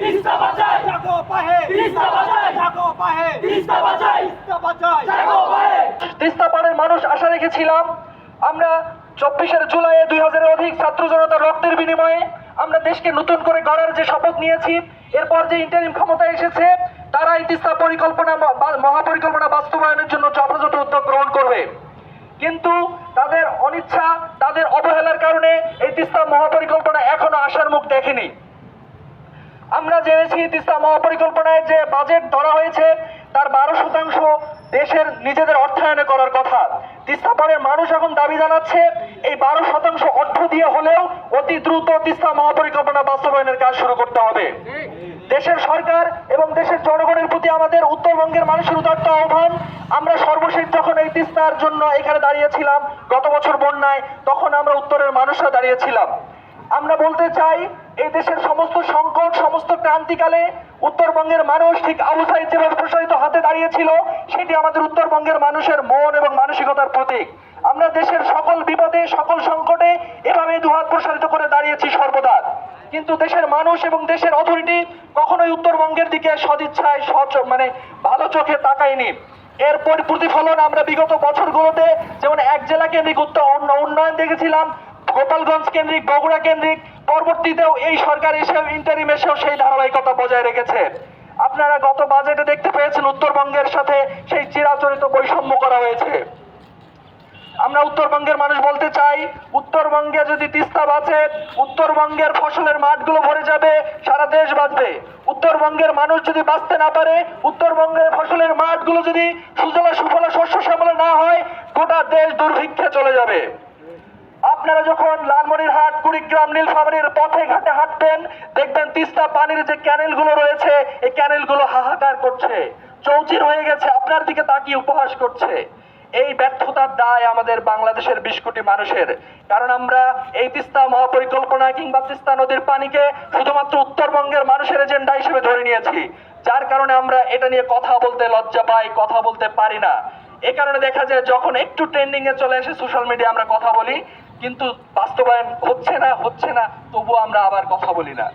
তিস্তা বাঁচাই জাগো পাহে। তিস্তা বাঁচাই জাগো পাহে। তিস্তা বাঁচাই তিস্তা বাঁচাই জাগো ভাই তিস্তা পাড়ের মানুষ আশা রেখেছিলাম আমরা চব্বিশের জুলাইয়ে দুই হাজারের অধিক ছাত্র জনতার রক্তের বিনিময়ে আমরা দেশকে নতুন করে গড়ার যে শপথ নিয়েছি এরপর যে ইন্টারিম ক্ষমতা এসেছে তারা এই তিস্তা পরিকল্পনা বা- মহাপরিকল্পনা বাস্তবায়নের জন্য যথাযথ উদ্যোগ গ্রহণ করবে। কিন্তু তাদের অনিচ্ছা তাদের অবহেলার কারণে এই তিস্তা মহাপরিকল্পনা এখনও আসার মুখ দেখেনি। আমরা জেনেছি তিস্তা মহাপরিকল্পনায় যে বাজেট ধরা হয়েছে, তার বারো শতাংশ দেশের নিজেদের অর্থায়নে করার কথা। তিস্তা পাড়ের মানুষ এখন দাবি জানাচ্ছে, এই বারো শতাংশ অর্থ দিয়ে হলেও অতি দ্রুত তিস্তা মহাপরিকল্পনা বাস্তবায়নের কাজ শুরু করতে হবে। দেশের সরকার এবং দেশের জনগণের প্রতি আমাদের উত্তরবঙ্গের মানুষের উদার্ত আহ্বান, আমরা সর্বশেষ যখন এই তিস্তার জন্য এখানে দাঁড়িয়েছিলাম, গত বছর বন্যায়, তখন আমরা উত্তরের মানুষরা দাঁড়িয়েছিলাম। আমরা বলতে চাই, এই দেশের সমস্ত সংকট, সমস্ত ক্রান্তিকালে উত্তরবঙ্গের মানুষ ঠিক আবু সাইদ যেভাবে প্রসারিত হাতে দাঁড়িয়েছিল, সেটি আমাদের উত্তরবঙ্গের মানুষের মন এবং মানসিকতার প্রতীক। আমরা দেশের সকল বিপদে, সকল সংকটে এভাবে দুহাত প্রসারিত করে দাঁড়িয়েছি সর্বদা। কিন্তু দেশের মানুষ এবং দেশের অথরিটি কখনোই উত্তরবঙ্গের দিকে সদিচ্ছায়, সচ মানে ভালো চোখে তাকায়নি। এর পরি- প্রতিফলন আমরা বিগত বছরগুলোতে যেমন এক জেলা কেন্দ্রিক উন্নয়ন দেখেছিলাম গোপালগঞ্জ কেন্দ্রিক, বগুড়া কেন্দ্রিক, পরবর্তীতেও এই সরকার এসেও ইন্টারিম এসেও সেই ধারাবাহিকতা বজায় রেখেছে। আপনারা গত বাজেটে দেখতে পেয়েছেন উত্তরবঙ্গের সাথে সেই চিরাচরিত বৈষম্য করা হয়েছে। আমরা উত্তরবঙ্গের মানুষ বলতে চাই, উত্তরবঙ্গে যদি তিস্তা বাঁচে, উত্তরবঙ্গের ফসলের মাঠগুলো ভরে যাবে, সারা দেশ বাঁচবে। উত্তরবঙ্গের মানুষ যদি বাঁচতে না পারে, উত্তরবঙ্গের ফসলের মাঠগুলো যদি সুজলা সুফলা শস্য শ্যামলা না হয়, গোটা দেশ দুর্ভিক্ষে চলে যাবে। আপনারা যখন লালমনিরহাট, কুড়িগ্রাম, নীলফামারীর পথে ঘাটে হাঁটবেন, দেখবেন তিস্তা পানির যে ক্যানেলগুলো রয়েছে, এই ক্যানেলগুলো হাহাকার করছে। চৌচির হয়ে গেছে, আপনার দিকে তাকিয়ে উপহাস করছে। এই ব্যর্থতার দায় আমাদের বাংলাদেশের বিশ কোটি মানুষের। কারণ আমরা এই তিস্তা মহাপরিকল্পনা কিংবা তিস্তা নদীর পানিকে শুধুমাত্র উত্তরবঙ্গের মানুষের এজেন্ডা হিসেবে ধরে নিয়েছি। যার কারণে আমরা এটা নিয়ে কথা বলতে লজ্জা পাই, কথা বলতে পারি না। এ কারণে দেখা যায়, যখন একটু ট্রেন্ডিং এ চলে আসে সোশ্যাল মিডিয়া আমরা কথা বলি কিন্তু বাস্তবায়ন হচ্ছে না হচ্ছে না তবুও আমরা আবার কথা বলি না।